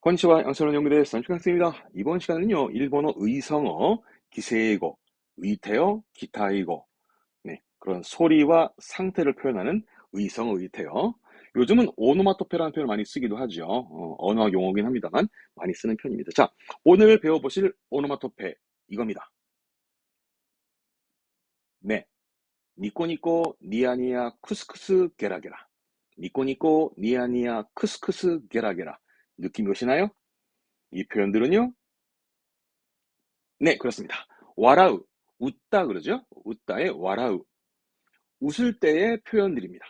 konnichiwa, 양서는 연구대 선출학생입니다. 이번 시간은요, 일본어 의성어, 기세이고, 의태어, 기타이고, 네, 그런 소리와 상태를 표현하는 의성어, 의태어. 요즘은 오노마토페라는 표현을 많이 쓰기도 하죠. 어, 언어 용어긴 합니다만 많이 쓰는 편입니다. 자, 오늘 배워보실 오노마토페 이겁니다. 네, 니코니코, 니아니아, 쿠스쿠스, 게라게라. 니코니코, 니아니아, 쿠스쿠스, 게라게라. 느낌이 오시나요? 이 표현들은요. 네, 그렇습니다. 와라우, 웃다 그러죠? 웃다의 와라우. 웃을 때의 표현들입니다.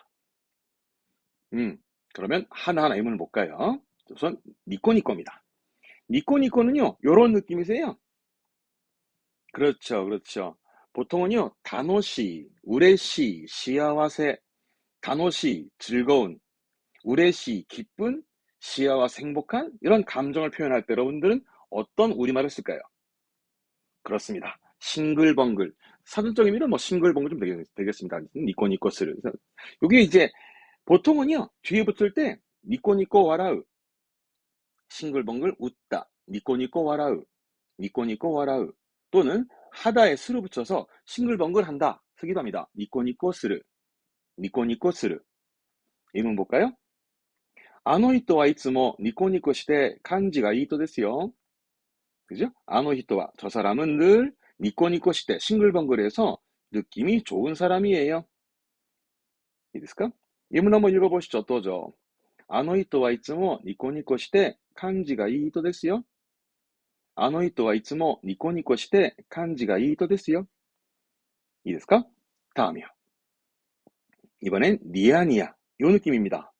음, 그러면 하나하나 의문을 볼까요? 우선 니코니코입니다. 니코니코는요, 요런 느낌이세요. 그렇죠, 그렇죠. 보통은요, 다노시, 우레시, 시아와세, 다노시, 즐거운, 우레시, 기쁜, 시야와 행복한 이런 감정을 표현할 때 여러분들은 어떤 우리말을 쓸까요? 그렇습니다. 싱글벙글. 사전적인 의미는 뭐 싱글벙글 좀 되겠습니다. 니꼬니꼬스를. 이게 이제 보통은요, 뒤에 붙을 때 니꼬니꼬 와라우. 싱글벙글 웃다. 니꼬니꼬 와라우. 니꼬니꼬 와라우. 또는 하다에 스를 붙여서 싱글벙글 한다. 쓰기도 합니다. 니꼬니꼬스르. 니꼬니꼬스르. 이 문 볼까요? あの人はいつもニコニコして感じがいい人ですよ。그죠あの人は저 사람은 늘 니코니코 시대 싱글벙글해서 느낌이 좋은 사람이에요. 이いいですか? 예문 한번 읽어보시죠. 또죠. あの人はいつもニコニコして感じがいい人ですよ。あの人はいつもニコニコして感じがいい人ですよ。いいですか? 다음이요. 이번엔 니아니야. 요 느낌입니다.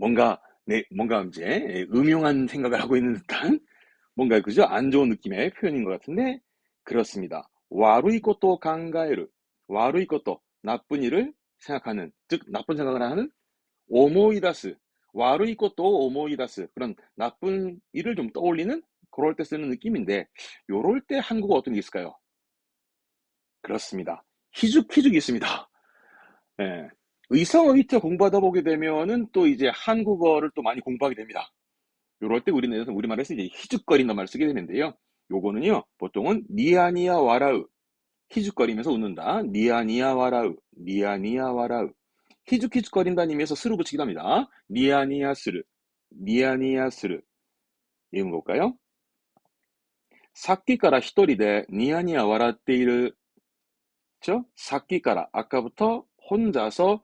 뭔가 네, 뭔가 이제 음흉한 생각을 하고 있는 듯한 뭔가 그죠? 안 좋은 느낌의 표현인 것 같은데 그렇습니다. 와루이 것도 강가에르 와루이 것도 나쁜 일을 생각하는 즉 나쁜 생각을 하는 오모이다스 와루이 것도 오모이다스 그런 나쁜 일을 좀 떠올리는 그럴 때 쓰는 느낌인데 요럴 때 한국어 어떤 게 있을까요? 그렇습니다. 희죽희죽 있습니다. 예. 의성어 위태 공부하다 보게 되면은 또 이제 한국어를 또 많이 공부하게 됩니다. 요럴 때 우리는 우리말에서 이제 희죽거린단 말을 쓰게 되는데요. 요거는요, 보통은 니아니아 와라우. 희죽거리면서 웃는다. 니아니아 와라우. 니아니아 와라우. 희죽희죽거린다는 의미에서 스루 붙이기도 합니다. 니아니아 스르. 니아니아 스르. 이음 볼까요? 사끼から 히토리데 니아니아 와라떼이르. 죠? 사끼から 아까부터 혼자서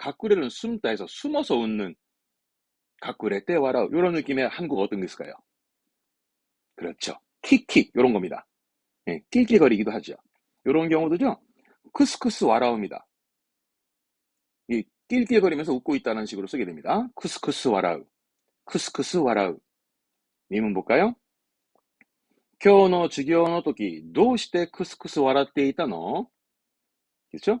가꾸레는 숨다 해서 숨어서 웃는 가꾸레 때와라 이런 느낌의 한국어 어떤 게 있을까요? 그렇죠. 킥킥 이런 겁니다. 예, 낄낄거리기도 하죠. 이런 경우도죠. 크스크스 와라우입니다. 이 낄낄거리면서 웃고 있다는 식으로 쓰게 됩니다. 크스크스 와라우. 크스크스 와라우. 미문 볼까요? 今日の授業の時どうしてクスクス笑っていたの 그렇죠?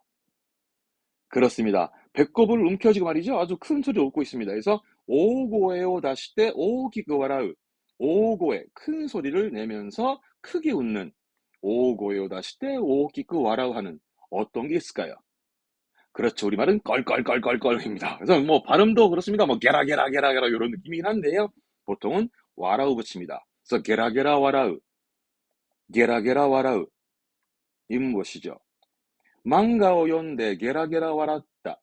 그렇습니다. 배꼽을 움켜쥐고 말이죠. 아주 큰 소리로 웃고 있습니다. 그래서 오고에오 다시 때 오기그 와라우 오고에 큰 소리를 내면서 크게 웃는 오고에오 다시 때 오기그 와라우 하는 어떤 게 있을까요? 그렇죠. 우리말은 껄껄껄껄껄입니다. 그래서 뭐 발음도 그렇습니다. 뭐 게라게라 게라게라 이런 느낌이긴 한데요. 보통은 와라우 붙입니다. 그래서 게라게라 와라우 게라게라 와라우 이문 것이죠. 망가오 연데 게라게라 와랐다.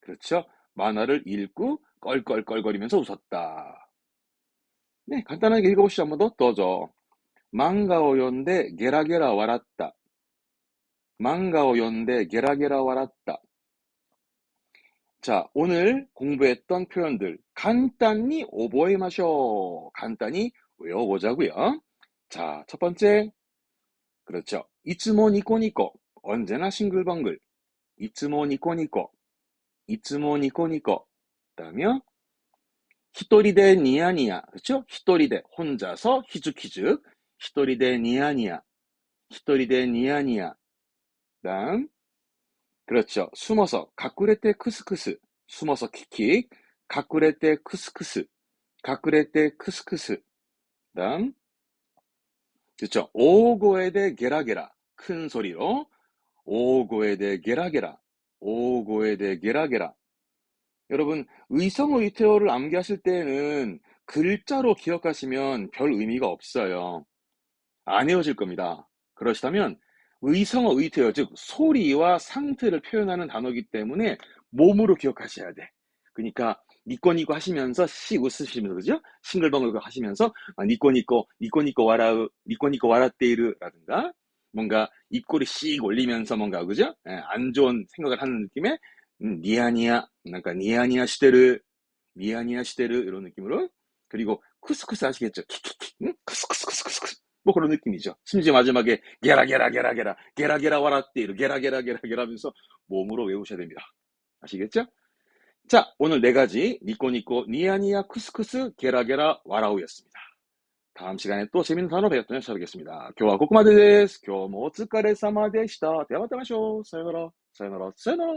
그렇죠? 만화를 읽고 껄껄껄거리면서 웃었다. 네, 간단하게 읽어보시죠. 한번 더 떠죠. 漫画を 読んで 게라게라 笑った. 망가を 読んで 게라게라 笑った. 자, 오늘 공부했던 표현들 간단히 오버해마셔. 간단히 외워보자고요. 자, 첫 번째. 그렇죠. 이츠모 니코니코. 언제나 싱글벙글. 이츠모 니코니코. 이츠모 니코니코. 그다음에 히토리데 니야니야. 그렇죠? 히토리데 혼자서 히죽히죽. 히토리데 니야니야. 히토리데 니야니야. 그다음 그렇죠. 숨어서 가꾸레테 크스크스. 숨어서 킥킥. 가꾸레테 크스크스. 가꾸레테 크스크스. 그 다음 그렇죠. 오고에대 게라게라. 큰 소리로 오고에대 게라게라. 오고에대 게라게라. 여러분 의성의태어를 암기하실 때에는 글자로 기억하시면 별 의미가 없어요. 안 외워질 겁니다. 그러시다면 의성어 의태어 즉 소리와 상태를 표현하는 단어이기 때문에 몸으로 기억하셔야 돼. 그러니까 니꼬니꼬 하시면서 씩 웃으시면서 그죠? 싱글벙글 하시면서 아, 니꼬니꼬 니꼬니꼬 와라 니꼬니꼬 와라떼이르라든가 뭔가 입꼬리 씩 올리면서 뭔가 그죠? 예, 안 좋은 생각을 하는 느낌의 음, 니아니아 뭔가 니아니아 시대르 니아니아 시대르 이런 느낌으로 그리고 쿠스쿠스 아시겠죠? 킥킥킥 응? 쿠스쿠스쿠스쿠스 뭐 그런 느낌이죠. 심지어 마지막에 게라 게라 게라 게라 게라 게라 와라떼이르 게라 게라 게라 게라 하면서 몸으로 외우셔야 됩니다. 아시겠죠? 자, 오늘 네 가지 니꼬니꼬 니아니아 쿠스쿠스 게라 게라 와라우였습니다. 다음 시간에 또 재밌는 단어 배웠더니 찾아뵙겠습니다. 교와 고구마 데스. 교모 오츠카레 사마 데시다. 대화 대마쇼. 사요나라. 사요나라. 사요나라.